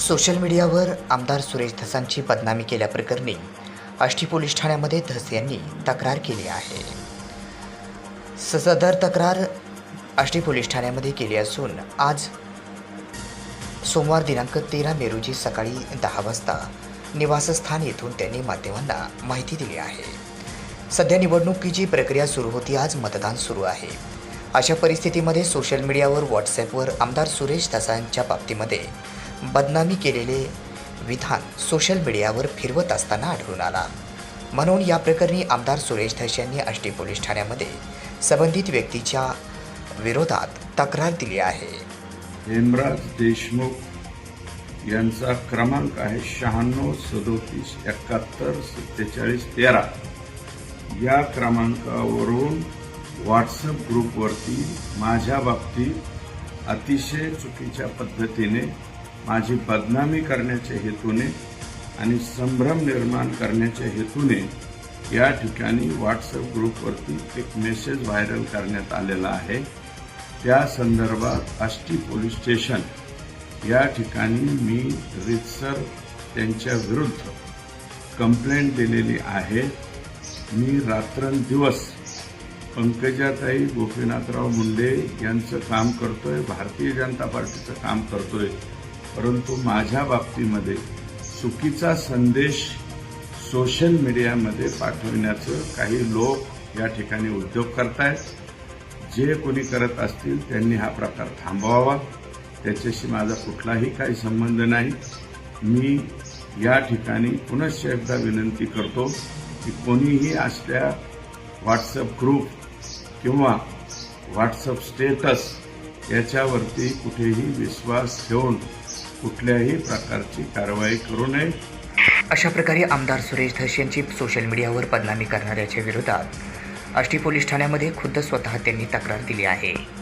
Social मीडियावर आमदार सुरेश धसांची बदनामी केल्याप्रकरणी आष्टी पोलीस ठाण्यामध्ये धस यांनी तक्रार केली आहे. सदर तक्रार आष्टी पोलीस ठाण्यामध्ये केली असून आज सोमवार दिनांक तेरा मे रोजी सकाळी दहा वाजता निवासस्थान येथून त्यांनी माध्यमांना माहिती दिली आहे. सध्या निवडणुकीची प्रक्रिया सुरू होती आज मतदान सुरू आहे. अशा परिस्थितीमध्ये सोशल मीडियावर व्हॉट्सॲपवर आमदार सुरेश धसांच्या बाबतीमध्ये बदनामी केलेले विधान सोशल मीडियावर फिरवत असताना आढळून आला. म्हणून या प्रकरणी आमदार सुरेश धस यांनी आष्टी पोलीस ठाण्यामध्ये संबंधित व्यक्तीच्या विरोधात तक्रार दिली आहे. हेमराज देशमुख यांचा क्रमांक आहे शहाण्णव सदोतीस एकाहत्तर सत्तेचाळीस तेरा. या क्रमांकावरून व्हॉट्सअप ग्रुपवरती माझ्या बाबतीत अतिशय चुकीच्या पद्धतीने माझी बदनामी करण्याच्या हेतूने आणि संभ्रम निर्माण करण्याच्या हेतूने या ठिकाणी व्हॉट्सअप ग्रुपवरती एक मेसेज व्हायरल करण्यात आलेला आहे. त्या संदर्भात आष्टी पोलीस स्टेशन या ठिकाणी मी रितसर त्यांच्या विरुद्ध कंप्लेंट दिलेली आहे. मी रात्रंदिवस पंकजाताई गोपीनाथराव मुंडे यांचं काम करतोय भारतीय जनता पार्टीचं काम करतोय. परंतु माझ्या बाबतीमध्ये चुकीचा संदेश सोशल मीडियामध्ये पाठविण्याचं काही लोक या ठिकाणी उद्योग करतायत. जे कोणी करत असतील त्यांनी हा प्रकार थांबवावा. त्याच्याशी माझा कुठलाही काही संबंध नाही. मी या ठिकाणी पुनश्च एकदा विनंती करतो की कोणीही असल्या व्हॉट्सअप ग्रुप किंवा व्हॉट्सअप स्टेटस याच्यावरती कुठेही विश्वास ठेवून कुठल्याही प्रकारची कारवाई करू नये. अशा प्रकारे आमदार सुरेश धस यांची सोशल मीडियावर बदनामी करणाऱ्याच्या विरोधात आष्टी पोलीस ठाण्यामध्ये खुद्द स्वतः त्यांनी तक्रार दिली आहे.